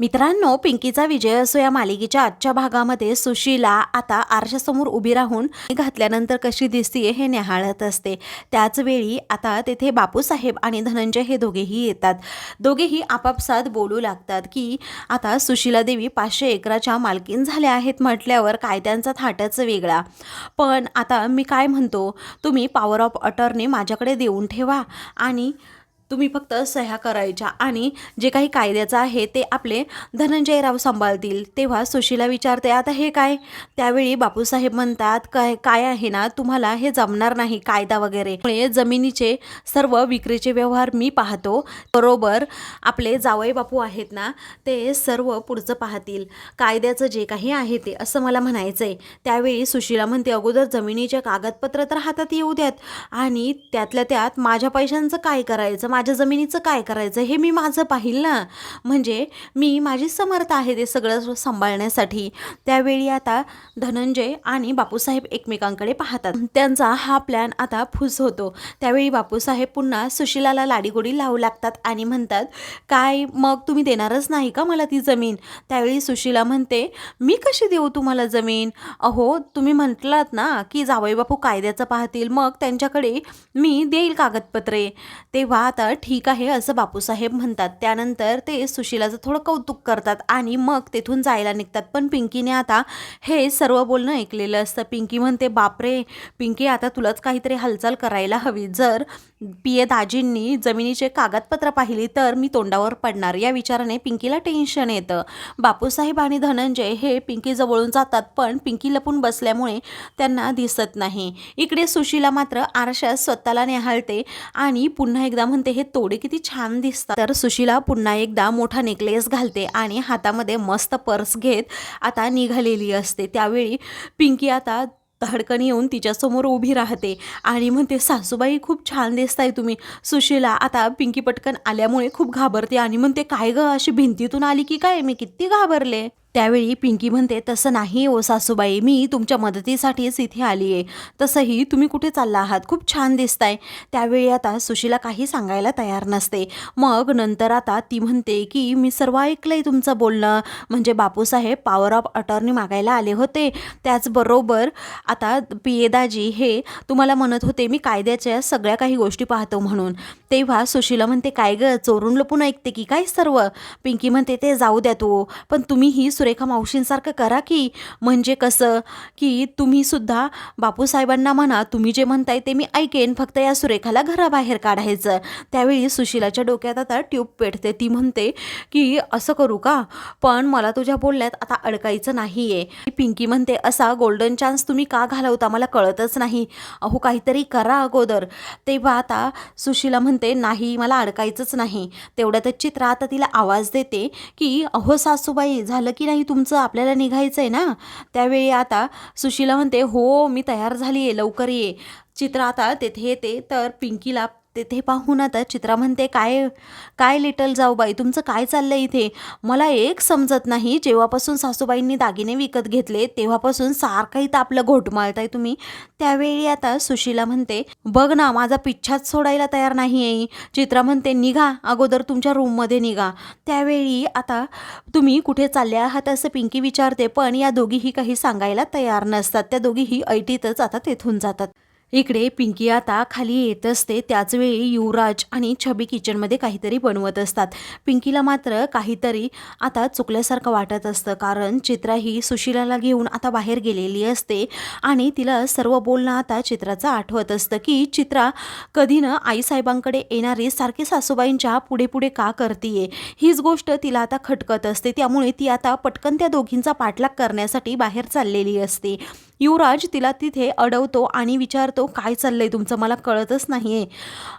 मित्रांनो पिंकीचा विजय असो या मालिकेच्या आजच्या भागामध्ये सुशीला आता आरशासमोर उभी राहून घातल्यानंतर कशी दिसतीये हे निहाळत असते. त्याचवेळी आता तेथे बापूसाहेब आणि धनंजय हे दोघेही येतात. दोघेही आपापसात बोलू लागतात की आता सुशीला देवी पाचशे एकराच्या मालकीन झाल्या आहेत म्हटल्यावर कायद्यांचा थाटच वेगळा. पण आता मी काय म्हणतो तुम्ही पॉवर ऑफ अटर्नी माझ्याकडे देऊन ठेवा आणि तुम्ही फक्त सह्या करायच्या आणि जे काही कायद्याचं आहे ते आपले धनंजयराव सांभाळतील. तेव्हा सुशीला विचारते आता हे काय? त्यावेळी बापूसाहेब म्हणतात काय काय आहे ना तुम्हाला हे जमणार नाही कायदा वगैरे. मुळे जमिनीचे सर्व विक्रीचे व्यवहार मी पाहतो. बरोबर आपले जावई बापू आहेत ना ते सर्व पुढचं पाहतील. कायद्याचं जे काही आहे ते. असं मला म्हणायचं आहे त्यावेळी सुशीला म्हणते अगोदर जमिनीचे कागदपत्र तर हातात येऊ द्यात. आणि त्यातल्या त्यात माझ्या पैशांचं काय करायचं? माझ्या जमिनीचं काय करायचं हे मी माझं पाहिल ना. म्हणजे मी माझी समर्थ आहे ते सगळं सांभाळण्यासाठी. त्यावेळी आता धनंजय आणि बापूसाहेब एकमेकांकडे पाहतात. त्यांचा हा प्लॅन आता फुस होतो. त्यावेळी बापूसाहेब पुन्हा सुशिलाला लाडीगोडी लावू लागतात आणि म्हणतात काय मग तुम्ही देणारच नाही का मला ती जमीन? त्यावेळी सुशिला म्हणते मी कशी देऊ तुम्हाला जमीन? अहो तुम्ही म्हटलात ना की जावई बापू कायद्याचं पाहतील मग त्यांच्याकडे मी देईल कागदपत्रे. तेव्हा आता ठीक आहे असं बापूसाहेब म्हणतात. त्यानंतर ते सुशिलाचं थोडं कौतुक करतात आणि मग तेथून जायला निघतात. पण पिंकीने आता हे सर्व बोलणं ऐकलेलं असतं. पिंकी म्हणते बापरे पिंकी आता तुलाच काहीतरी हालचाल करायला हवी. जर पी ए दाजींनी जमिनीचे कागदपत्र पाहिली तर मी तोंडावर पडणार. या विचाराने पिंकीला टेन्शन येतं. बापूसाहेब आणि धनंजय हे पिंकी जवळून जातात पण पिंकी लपून बसल्यामुळे त्यांना दिसत नाही. इकडे सुशीला मात्र आरशात स्वतःला निहाळते आणि पुन्हा एकदा म्हणते हे तोडे किती छान दिसतात. तर सुशीला पुन्हा एकदा मोठा नेकलेस घालते आणि हातामध्ये मस्त पर्स घेत आता निघालेली असते. त्यावेळी पिंकी आता धडकन येऊन तिच्यासमोर उभी राहते आणि म्हणते सासूबाई खूप छान दिसताय तुम्ही. सुशीला आता पिंकी पटकन आल्यामुळे खूप घाबरते आणि म्हणते काय ग अशी भिंतीतून आली की काय? मी किती घाबरले? त्यावेळी पिंकी म्हणते तसं नाही ओ सासूबाई मी तुमच्या मदतीसाठीच इथे आली आहे तसंही तुम्ही कुठे चालला आहात? खूप छान दिसताय. त्यावेळी आता सुशीला काही सांगायला तयार नसते. मग नंतर आता ती म्हणते की मी सर्व ऐकलंय तुमचं बोलणं. म्हणजे बापूसाहेब पॉवर ऑफ अटॉर्नी मागायला आले होते. त्याचबरोबर आता पियेदाजी हे तुम्हाला म्हणत होते मी कायद्याच्या सगळ्या काही गोष्टी पाहतो म्हणून. तेव्हा सुशीला म्हणते काय ग? चोरून लपून ऐकते की काय सर्व? पिंकी म्हणते ते जाऊ द्या तू. पण तुम्ही ही सुरेखा मावशींसारखं करा की म्हणजे कसं? की तुम्हीसुद्धा बापूसाहेबांना म्हणा तुम्ही जे म्हणताय ते मी ऐकेन. फक्त या सुरेखाला घराबाहेर काढायचं. त्यावेळी सुशीलाच्या डोक्यात आता ट्यूब पेटते. ती म्हणते की असं करू का? पण मला तुझ्या बोलण्यात आता अडकायचं नाही आहे पिंकी म्हणते असा गोल्डन चान्स तुम्ही का घालवता? मला कळतच नाही. अहो काहीतरी करा अगोदर. तेव्हा आता सुशीला म्हणते नाही मला अडकायचंच नाही. तेवढ्यातच चित्रा आता तिला आवाज देते की अहो सासूबाई झालं की नाही तुमचं आपल्याला निघायचं आहे ना? त्यावेळी आता सुशीला म्हणते हो मी तयार झाली आहे लवकर ये. चित्र आता तेथे येते तर पिंकीला तेथे पाहून आता चित्रा म्हणते काय काय लिटल जाऊ बाई तुमचं काय चाललंय इथे? मला एक समजत नाही. जेव्हापासून सासूबाईंनी दागिने विकत घेतले तेव्हापासून सारखं इथं आपलं घोटमाळताय तुम्ही. त्यावेळी आता सुशीला म्हणते बघ ना माझा पिच्छाच सोडायला तयार नाही आहे चित्रा म्हणते निघा अगोदर तुमच्या रूममध्ये निघा. त्यावेळी आता तुम्ही कुठे चालले आहात असं पिंकी विचारते पण या दोघीही काही सांगायला तयार नसतात. त्या दोघीही ऐटीतच आता तेथून जातात. इकडे पिंकी आता खाली येत असते त्याचवेळी युवराज आणि छबी किचनमध्ये काहीतरी बनवत असतात. पिंकीला मात्र काहीतरी आता चुकल्यासारखं वाटत असतं कारण चित्रा ही सुशिलाला घेऊन आता बाहेर गेलेली असते आणि तिला सर्व बोलणं आता चित्राचं आठवत असतं की चित्रा कधी ना आईसाहेबांकडे येणारी सारखी सासूबाईंच्या पुढे पुढे का करतीये? हीच गोष्ट तिला आता खटकत असते त्यामुळे ती आता पटकन त्या दोघींचा पाठलाग करण्यासाठी बाहेर चाललेली असते. युवराज तिला तिथे अडवतो आणि विचारतो काय चाललंय तुमचं? मला कळतच नाही आहे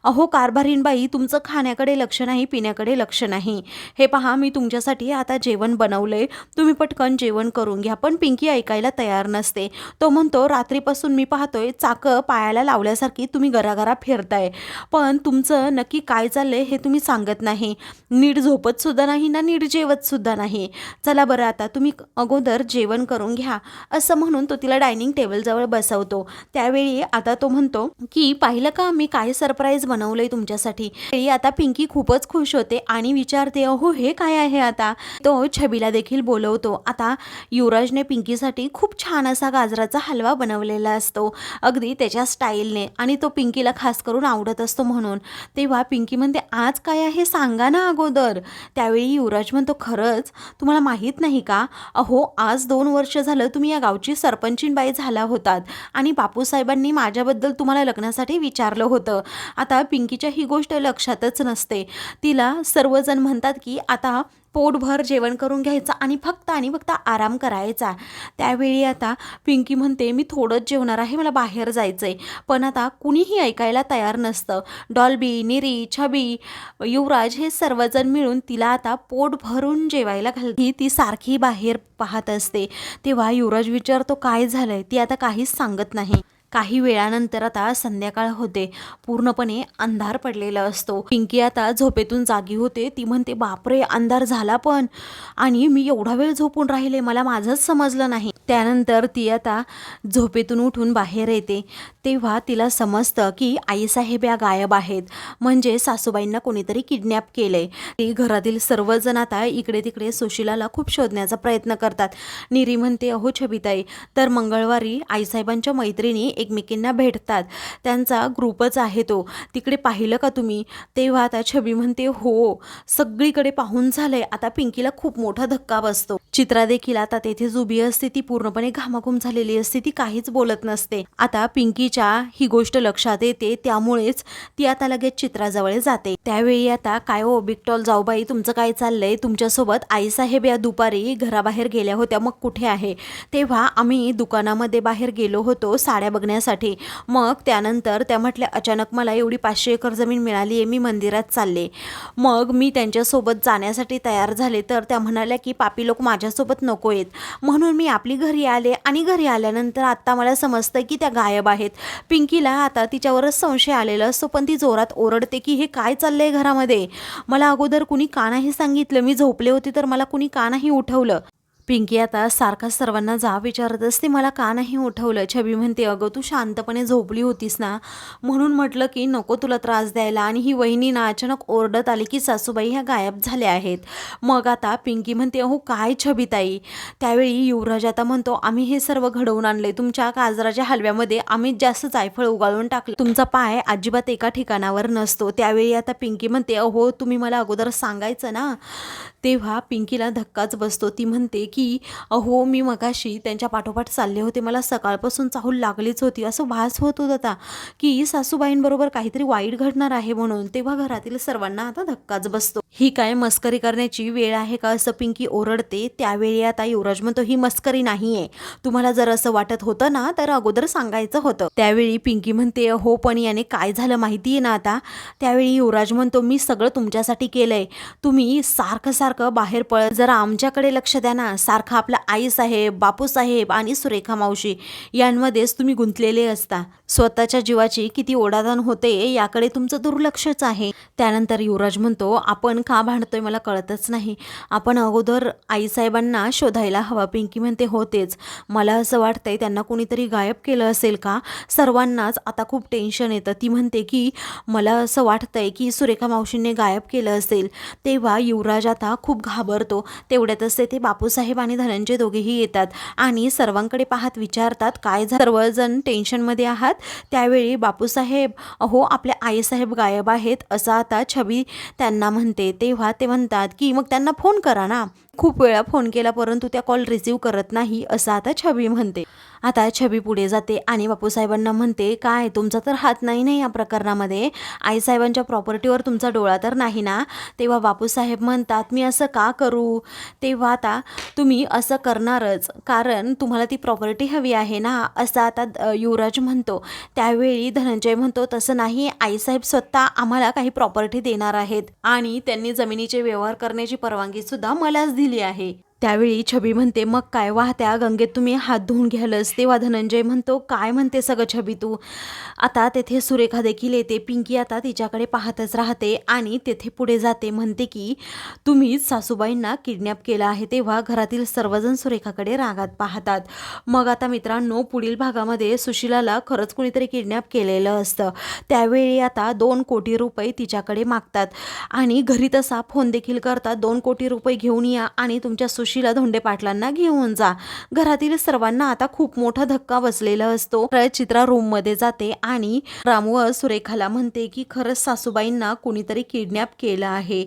अहो कारभारीनबाई तुमचं खाण्याकडे लक्ष नाही पिण्याकडे लक्ष नाही. हे पहा मी तुमच्यासाठी आता जेवण बनवलंय. तुम्ही पटकन जेवण करून घ्या पण पिंकी ऐकायला तयार नसते. तो म्हणतो रात्रीपासून मी पाहतोय चाकं पायाला लावल्यासारखी तुम्ही घराघरा फिरताय. पण तुमचं नक्की काय चाललंय हे तुम्ही सांगत नाही. नीट झोपत सुद्धा नाही ना नीट जेवत सुद्धा नाही. चला बरं आता तुम्ही अगोदर जेवण करून घ्या. असं म्हणून तो तिला डायनिंग टेबलजवळ बसवतो. त्यावेळी आता तो म्हणतो की पाहिलं का मी काय सरप्राईज बनवलंय तुमच्यासाठी? आता पिंकी खूपच खुश होते आणि विचारते अहो हे काय आहे आता? तो छबीला देखील बोलवतो. आता युवराजने पिंकीसाठी खूप छान असा गाजराचा हलवा बनवलेला असतो अगदी त्याच्या स्टाईलने आणि तो पिंकीला खास करून आवडत असतो म्हणून. तेव्हा पिंकी म्हणते आज काय आहे सांगा ना अगोदर. त्यावेळी युवराज म्हणतो खरंच? तुम्हाला माहीत नाही का? अहो आज दोन वर्ष झालं तुम्ही या गावची सरपंचीन बाई झाला होतात. आणि बापूसाहेबांनी माझ्याबद्दल तुम्हाला लग्नासाठी विचारलं होतं. आता पिंकीच्या ही गोष्ट लक्षातच नसते. तिला सर्वजण म्हणतात की आता पोटभर जेवण करून घ्यायचं आणि फक्त आणि फक्त आराम करायचा. त्यावेळी आता पिंकी म्हणते मी थोडंच जेवणार आहे मला बाहेर जायचं आहे पण आता कुणीही ऐकायला तयार नसतं. डॉल्बी निरी छबी युवराज हे सर्वजण मिळून तिला आता पोट भरून जेवायला घालती ती सारखी बाहेर पाहत असते. तेव्हा युवराज विचारतो काय झालंय? ती आता काहीच सांगत नाही. काही वेळानंतर आता संध्याकाळ होते. पूर्णपणे अंधार पडलेला असतो. पिंकी आता झोपेतून जागी होते. ती म्हणते बापरे अंधार झाला पण. आणि मी एवढा वेळ झोपून राहिले मला माझंच समजलं नाही. त्यानंतर ती आता झोपेतून उठून बाहेर येते. तेव्हा तिला समजतं की आईसाहेब या गायब आहेत. म्हणजे सासूबाईंना कोणीतरी किडनॅप केलंय. ती घरातील सर्वजण आता इकडे तिकडे सुशिलाला खूप शोधण्याचा प्रयत्न करतात. निरी म्हणते अहो छबिताई तर मंगळवारी आईसाहेबांच्या मैत्रिणी एकमेकींना भेटतात. त्यांचा ग्रुपच आहे तो. तिकडे पाहिलं का तुम्ही? तेव्हा आता छबी म्हणते हो सगळीकडे पाहून झालंय. आता पिंकीला खूप मोठा धक्का बसतो. चित्रा देखील आता तेथेच उभी असते. ती पूर्णपणे घामाघूम झालेली असते. ती काहीच बोलत नसते. आता पिंकीच्या ही गोष्ट लक्षात येते. त्यामुळेच ती आता लगेच चित्राजवळ जाते. त्यावेळी आता काय हो बिगटॉल जाऊबाई तुमचं काय चाललंय? तुमच्यासोबत आईसाहेब या दुपारी घराबाहेर गेल्या होत्या. मग कुठे आहे? तेव्हा आम्ही दुकानामध्ये बाहेर गेलो होतो. साड्या बघण्यासाठी. मग त्यानंतर त्या म्हटल्या अचानक मला एवढी पाचशे एकर जमीन मिळाली आहे मी मंदिरात चालले. मग मी त्यांच्यासोबत जाण्यासाठी तयार झाले. तर त्या म्हणाल्या की पापी लोक माझ्यासोबत नको आहेत. म्हणून मी आपली घरी आले आणि घरी आल्यानंतर आत्ता मला समजतं की त्या गायब आहेत. पिंकीला आता तिच्यावरच संशय आलेला असतो पण ती जोरात ओरडते की हे काय चाललंय घरामध्ये? मला अगोदर कुणी का नाही सांगितलं. मी झोपले होते तर मला कुणी का नाही उठवलं. पिंकी आता सारखा सर्वांना जा विचारत असते. मला का नाही उठवलं? छबी म्हणते अगं तू शांतपणे झोपली होतीस ना? म्हणून म्हटलं की नको तुला त्रास द्यायला. आणि ही वहिनी ना अचानक ओरडत आली की सासूबाई ह्या गायब झाल्या आहेत. मग आता पिंकी म्हणते अहो काय छबीताई त्यावेळी युवराज आता म्हणतो आम्ही हे सर्व घडवून आणले तुमच्या गाजराच्या हलव्यामध्ये आम्ही जास्त जायफळ उगाळून टाकलं. तुमचा पाय अजिबात एका ठिकाणावर नसतो. त्यावेळी आता पिंकी म्हणते अहो तुम्ही मला अगोदर सांगायचं ना? तेव्हा पिंकीला धक्काच बसतो. ती म्हणते की अहो मी मगाशी त्यांच्या पाठोपाठ चालले होते. मला सकाळपासून चाहूल लागलीच होती. असं भास होत होता की सासूबाईंबरोबर काहीतरी वाईट घडणार आहे म्हणून तेव्हा घरातील सर्वांना आता धक्काच बसतो. ही काय मस्करी करण्याची वेळ आहे का असं पिंकी ओरडते? त्यावेळी आता युवराज म्हणतो ही मस्करी नाही आहे तुम्हाला जर असं वाटत होतं ना तर अगोदर सांगायचं होतं. त्यावेळी पिंकी म्हणते हो पण याने काय झालं माहिती आहे ना आता? त्यावेळी युवराज म्हणतो मी सगळं तुमच्यासाठी केलंय. तुम्ही सारखं सारखं सारखं बाहेर पळत जरा आमच्याकडे लक्ष द्या ना. सारखं आपला आई साहेब बापू साहेब आणि सुरेखा मावशी यांमध्येच तुम्ही गुंतलेले असता. स्वतःच्या जीवाची किती ओढादान होते याकडे तुमचं दुर्लक्षच आहे. त्यानंतर युवराज म्हणतो आपण का भांडतोय मला कळतच नाही. आपण अगोदर आईसाहेबांना शोधायला हवा. पिंकी म्हणते होतेच मला असं वाटतंय त्यांना कोणीतरी गायब केलं असेल का? सर्वांनाच आता खूप टेन्शन येतं. ती म्हणते की मला असं वाटतंय की सुरेखा मावशींनी गायब केलं असेल. तेव्हा युवराज आता खूप घाबरतो. तेवढ्यातच ते बापूसाहेब आणि धनंजय दोघेही येतात आणि सर्वांकडे पाहत विचारतात काय सर्वजण टेन्शनमध्ये आहात. त्यावेळी बापूसाहेब अहो आपल्या आईसाहेब गायब आहेत. असं आता छबी त्यांना म्हणते. तेव्हा ते म्हणतात की मग त्यांना फोन करा ना. खूप वेळा फोन केला परंतु त्या कॉल रिसीव करत नाही असं आता छबी म्हणते. आता छबी पुढे जाते आणि बापूसाहेबांना म्हणते काय तुमचा तर हात नाही नाही या प्रकरणामध्ये? आईसाहेबांच्या प्रॉपर्टीवर तुमचा डोळा तर नाही ना? तेव्हा बापूसाहेब म्हणतात मी असं का करू? तेव्हा आता तुम्ही असं करणारच कारण तुम्हाला ती प्रॉपर्टी हवी आहे ना असं आता युवराज म्हणतो. त्यावेळी धनंजय म्हणतो तसं नाही आईसाहेब स्वतः आम्हाला काही प्रॉपर्टी देणार आहेत आणि त्यांनी जमिनीचे व्यवहार करण्याची परवानगी सुद्धा मलाच दिली आहे. त्यावेळी छबी म्हणते मग काय? वाहत्या गंगेत तुम्ही हात धुवून घ्यालच तेव्हा धनंजय म्हणतो काय म्हणते सगळं छबी तू? आता तेथे सुरेखा देखील येते पिंकी आता तिच्याकडे पाहतच राहते आणि तेथे पुढे जाते. म्हणते की तुम्हीच सासूबाईंना किडनॅप केलं आहे तेव्हा घरातील सर्वजण सुरेखाकडे रागात पाहतात. मग आता मित्रांनो पुढील भागामध्ये सुशिलाला खरंच कुणीतरी किडनॅप केलेलं असतं. त्यावेळी आता दोन कोटी रुपये तिच्याकडे मागतात आणि घरी तसा फोन देखील करतात. दोन कोटी रुपये घेऊन या आणि तुमच्या सुश सुशीला धोंडे पाटलांना घेऊन जा. घरातील सर्वांना आता खूप मोठा धक्का बसलेला असतो. चित्रा रूममध्ये जाते आणि रामू सुरेखाला म्हणते की खरंच सासूबाईंना कोणीतरी किडनॅप केलं आहे.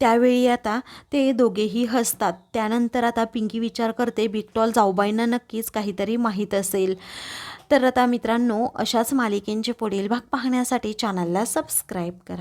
त्यावेळी आता ते दोघेही हसतात. त्यानंतर आता पिंकी विचार करते बिकटॉल जाऊबाईंना नक्कीच काहीतरी माहीत असेल. तर आता मित्रांनो अशाच मालिकेंचे पुढील भाग पाहण्यासाठी चॅनलला सबस्क्राईब करा.